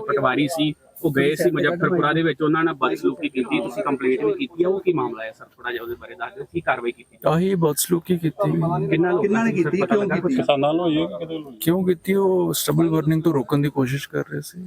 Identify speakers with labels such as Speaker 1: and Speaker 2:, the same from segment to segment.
Speaker 1: ਪਟਵਾਰੀ ਸੀ ਉਹ ਗਏ ਸੀ ਮੁਜ਼ੱਫਰਪੁਰਾ ਦੇ ਵਿੱਚ ਉਹਨਾਂ ਨਾਲ ਬਦਸਲੂਕੀ ਕੀਤੀ ਤੁਸੀਂ ਕੰਪਲੇਂਟ ਵੀ ਕੀਤੀ ਆ ਉਹ ਕੀ ਮਾਮਲਾ ਹੈ ਸਰ? ਥੋੜਾ ਜਿਹਾ ਉਹਦੇ ਬਾਰੇ ਦੱਸ ਦਿਓ ਕੀ ਕਾਰਵਾਈ ਕੀਤੀ?
Speaker 2: ਆਹੀ ਬਦਸਲੂਕੀ ਕੀਤੀ।
Speaker 1: ਕਿੰਨਾ
Speaker 3: ਕਿੰਨਾਂ ਨੇ ਕੀਤੀ ਕਿਉਂ ਕੀਤੀ?
Speaker 4: ਕਿਸਾਨਾਂ ਨੂੰ ਹੋਈ ਹੈ ਕਿ ਕਿਤੇ ਹੋਈ
Speaker 2: ਕਿਉਂ ਕੀਤੀ? ਉਹ ਸਟਬਲ ਬਰਨਿੰਗ ਤੋਂ ਰੋਕਣ ਦੀ ਕੋਸ਼ਿਸ਼ ਕਰ ਰਹੇ ਸੀ।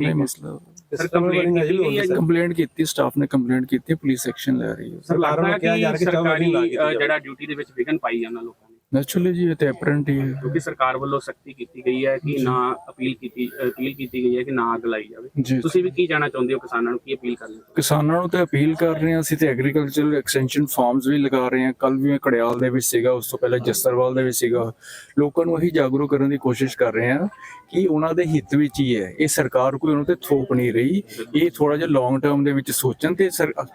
Speaker 2: ਹੀ ਮਸਲਾ
Speaker 1: ਸਰ ਕੰਪਲੇਂਟ ਕੀਤੀ ਗਈ ਹੈ
Speaker 2: ਕੰਪਲੇਂਟ ਕੀਤੀ ਸਟਾਫ ਨੇ ਕੰਪਲੇਂਟ ਕੀਤੀ ਪੁਲਿਸ ਐਕਸ਼ਨ ਲੈ ਰਹੀ ਹੈ।
Speaker 1: ਸਰ ਲੱਗਦਾ ਕਿ ਸਰਕਾਰੀ ਜਿਹੜਾ ਡਿਊਟੀ ਦੇ ਵਿੱਚ ਵਿਘਨ ਪਾਈ ਜਾਂਦਾ ਲੋਕਾਂ ਨੇ
Speaker 2: ਨੈਚੁਰਲੀ ਜੀ ਇਹ ਤੇ ਐਪਰੈਂਟ ਹੀ ਹੈ।
Speaker 1: ਕਿਉਂਕਿ ਸਰਕਾਰ ਵੱਲੋਂ ਸਖਤੀ ਕੀਤੀ ਗਈ ਹੈ ਕਿ ਨਾ ਅਪੀਲ ਕੀਤੀ ਅਪੀਲ ਕੀਤੀ ਗਈ ਹੈ ਕਿ ਨਾ ਅੱਗ ਲਾਈ ਜਾਵੇ। ਤੁਸੀਂ ਵੀ ਕੀ ਜਾਣਾ ਚਾਹੁੰਦੇ ਹੋ ਕਿਸਾਨਾਂ ਨੂੰ? ਕੀ ਅਪੀਲ ਕਰਨੀ
Speaker 2: ਕਿਸਾਨਾਂ ਨੂੰ ਤੇ ਅਪੀਲ ਕਰ ਰਹੇ ਹਾਂ ਅਸੀਂ ਤੇ ਐਗਰੀਕਲਚਰਲ ਐਕਸਟੈਂਸ਼ਨ ਫਾਰਮਸ ਵੀ ਲਗਾ ਰਹੇ ਹਾਂ। ਕੱਲ ਵੀ ਮੈਂ ਕੜਿਆਲ ਦੇ ਵਿੱਚ ਸੀਗਾ ਉਸ ਤੋਂ ਪਹਿਲਾਂ ਜਸਰਵਾਲ ਦੇ ਵਿੱਚ ਸੀਗਾ। ਲੋਕਾਂ ਨੂੰ ਅਸੀਂ ਜਾਗਰੂਕ ਕਰਨ ਦੀ ਕੋਸ਼ਿਸ਼ ਕਰ ਰਹੇ ਹਾਂ ਕਿ ਉਹਨਾਂ ਦੇ ਹਿੱਤ ਵਿੱਚ ਹੀ ਹੈ। ਇਹ ਸਰਕਾਰ ਕੋਈ ਉਹਨਾਂ ਤੇ ਥੋਪ ਨਹੀਂ ਰਹੀ। ਇਹ ਥੋੜਾ ਜਿਹਾ ਲੌਂਗ ਟਰਮ ਦੇ ਵਿੱਚ ਸੋਚਣ ਤੇ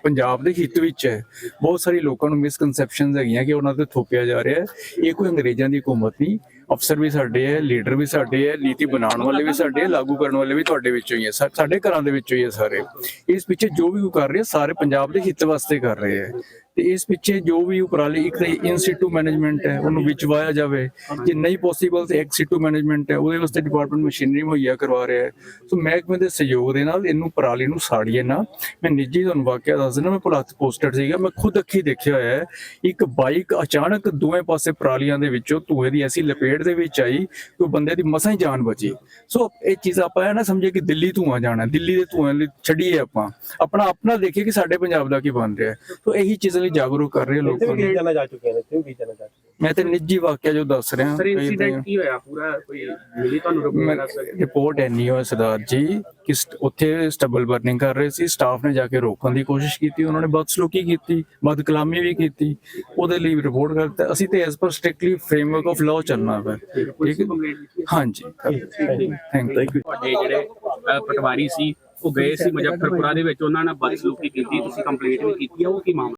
Speaker 2: ਪੰਜਾਬ ਦੇ ਹਿੱਤ ਵਿੱਚ ਹੈ। ਬਹੁਤ ਸਾਰੀ ਲੋਕਾਂ ਨੂੰ ਮਿਸਕਨਸੈਪਸ਼ਨਸ ਹੈਗੀਆਂ ਕਿ ਉਹਨਾਂ ਤੇ ਥੋਪਿਆ ਜਾ ਰਿਹਾ ਹੈ। ਇਹ ਕੋਈ ਅੰਗਰੇਜ਼ਾਂ ਦੀ ਹਕੂਮਤ ਨਹੀਂ। ਅਫਸਰ ਵੀ ਸਾਡੇ ਹੈ, ਲੀਡਰ ਵੀ ਸਾਡੇ ਹੈ, ਨੀਤੀ ਬਣਾਉਣ ਵਾਲੇ ਵੀ ਸਾਡੇ ਹੈ, ਲਾਗੂ ਕਰਨ ਵਾਲੇ ਵੀ ਤੁਹਾਡੇ ਵਿੱਚੋਂ ਹੀ ਹੈ। ਸਾਡੇ ਘਰਾਂ ਦੇ ਵਿੱਚੋਂ ਹੀ ਹੈ ਸਾਰੇ। ਇਸ ਪਿੱਛੇ ਜੋ ਵੀ ਉਹ ਕਰ ਰਹੇ, ਸਾਰੇ ਪੰਜਾਬ ਦੇ ਹਿੱਤ ਵਾਸਤੇ ਕਰ ਰਹੇ ਹੈ। ਤੇ ਇਸ ਪਿੱਛੇ ਜੋ ਵੀ ਉਪਰਾਲੇ, ਇੱਕ ਤਾਂ ਇਨਸਟੀਟਿਊਟ ਮੈਨੇਜਮੈਂਟ ਹੈ, ਉਹਨੂੰ ਵਿੱਚ ਵਾਇਆ ਜਾਵੇ ਜੇ ਨਹੀਂ ਪੋਸੀਬਲ ਤੇ ਐਕਸੀਟਿਊਟ ਮੈਨੇਜਮੈਂਟ ਹੈ, ਉਹਦੇ ਵਾਸਤੇ ਡਿਪਾਰਟਮੈਂਟ ਮਸ਼ੀਨਰੀ ਮੁਹੱਈਆ ਕਰਵਾ ਰਿਹਾ ਹੈ। ਸੋ ਮਹਿਕਮੇ ਦੇ ਸਹਿਯੋਗ ਦੇ ਨਾਲ ਇਹਨੂੰ ਪਰਾਲੀ ਨੂੰ ਸਾੜੀਏ ਨਾ, ਮੈਂ ਨਿੱਜੀ ਤੁਹਾਨੂੰ ਵਾਕਿਆ ਦੱਸ ਦਿੰਦਾ, ਮੈਂ ਪੁਲਾਤ ਪੋਸਟਡ ਸੀਗਾ, ਮੈਂ ਖੁਦ ਅੱਖੀ ਦੇਖਿਆ ਹੋਇਆ ਹੈ, ਇੱਕ ਬਾਈਕ ਅਚਾਨਕ ਦੋਵੇਂ ਪਾਸੇ ਪਰਾਲੀਆਂ ਦੇ ਵਿੱਚੋਂ ਧੂਏ ਦੀ ਐਸੀ ਲਪੇਟ ਦੇ ਵਿੱਚ ਆਈ ਕਿ ਉਹ ਬੰਦੇ ਦੀ ਮਸਾਂ ਹੀ ਜਾਨ ਬਚੀ। ਸੋ ਇਹ ਚੀਜ਼ ਆਪਾਂ ਇਹ ਨਾ ਸਮਝੇ ਕਿ ਦਿੱਲੀ ਧੂਆਂ ਜਾਣਾ ਦਿੱਲੀ ਦੇ ਧੂਆਂ ਲਈ ਛੱਡੀਏ ਆਪਾਂ। ਆਪਣਾ ਆਪਣਾ ਦੇਖੀਏ ਕਿ ਸਾਡੇ ਪੰਜਾਬ ਦਾ ਕੀ ਬਣ ਰਿਹਾ ਸੋ ਇਹੀ ਚੀਜ਼ਾਂ ਲਈ ਜਾਗਰੂਕ ਕਰ ਰਹੇ ਆ ਲੋਕਾਂ ਨੂੰ।
Speaker 4: ਜਾਣਾ ਜਾ ਚੁੱਕੇ ਨੇ ਇੱਥੇ ਵੀ ਜਾਣਾ ਜਾ ਚੁੱਕੇ
Speaker 2: ਮੈਂ ਤੇ ਨਿੱਜੀ ਵਾਕਿਆ ਜੋ ਦੱਸ ਰਿਹਾ
Speaker 1: ਸਰ
Speaker 2: ਕਈ
Speaker 1: ਇਨਸੀਡੈਂਟ ਕੀ ਹੋਇਆ? ਪੂਰਾ ਕੋਈ ਮਿਲੀ ਤੁਹਾਨੂੰ ਰਿਪੋਰਟ ਦੱਸ ਸਕਦੇ?
Speaker 2: ਰਿਪੋਰਟ ਐਨੀ ਹੋਇਆ ਸਰਦਾਰ ਜੀ ਕਿ ਸਟ- ਉੱਥੇ ਸਟਬਲ ਬਰਨਿੰਗ ਕਰ ਰਹੇ ਸੀ ਸਟਾਫ ਨੇ ਜਾ ਕੇ ਰੋਕਣ ਦੀ ਕੋਸ਼ਿਸ਼ ਕੀਤੀ ਉਹਨਾਂ ਨੇ ਬਦਸਲੂਕੀ ਕੀਤੀ ਬਦਕਲਾਮੀ ਵੀ ਕੀਤੀ ਉਹਦੇ ਲਈ ਰਿਪੋਰਟ ਕਰਤਾ ਅਸੀਂ ਤੇ as per strictly framework of law ਚੱਲਣਾ ਹੈ ਠੀਕ ਹੈ? ਹਾਂਜੀ। ਥੈਂਕ ਯੂ
Speaker 1: ਤੁਹਾਡੇ ਜਿਹੜੇ ਪਟਵਾਰੀ ਸੀ ਉਹ ਗਏ ਸੀ ਮੁਜ਼ੱਫਰਪੁਰਾ ਦੇ ਵਿੱਚ ਉਹਨਾਂ ਨਾਲ ਬਦਸਲੂਕੀ ਕੀਤੀ ਤੁਸੀਂ ਕੰਪਲੇਂਟ ਵੀ ਕੀਤੀ ਆ ਉਹ ਕੀ ਮਾਮਲਾ?